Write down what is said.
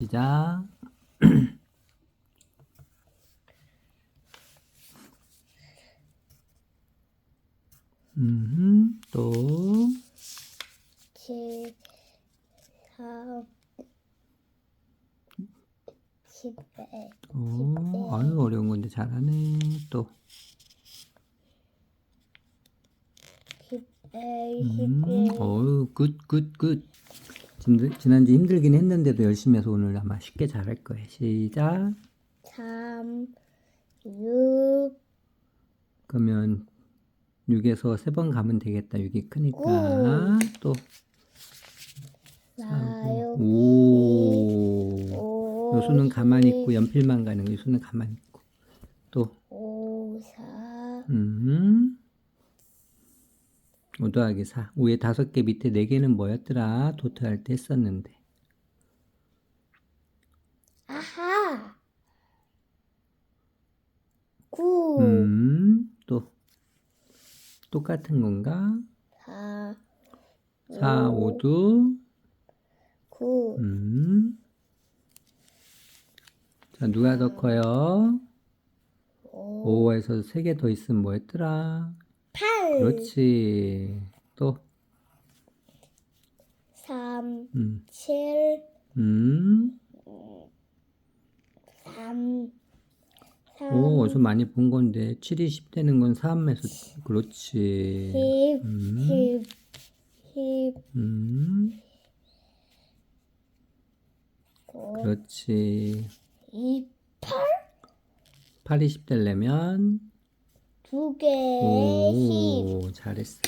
시작. 음, 또, 칠, 삼, 십백, 오, 아유, 어려운 건데 잘하네. 또, 십백, 음, 십백, 어유, 굿, 굿, 굿. 지난- 지난주 힘들긴 했는데도 열심히 해서 오늘 아마 쉽게 잘할 거예요. 시작. 삼, 육, 그러면 6에서 세번 가면 되겠다. 6이 크니까. 또, 사, 육, 오. 오, 요 수는 가만히 있고 연필만 가는 거. 이 수는 가만히 있고. 또, 오, 사, 음. 5 더하기 4. 위에 다섯 개 밑에 네 개는 뭐였더라? 도트 할 때 했었는데. 아하, 구, 음. 또, 똑같은 건가? 사, 4, 5도. 구, 음. 자, 누가 더 커요? 오, 5에서 세개더 있으면 뭐였더라? 팔, 그렇지. 또, 삼, 음, 칠, 음. 삼, 삼, 오, 어디서 많이 본 건데. 7이 10 되는 건 3에서, 그렇지. 십, 음, 십, 십, 음, 구, 그렇지. 이, 팔, 8이 10 되려면, 두 개, 십. 오, 잘했어.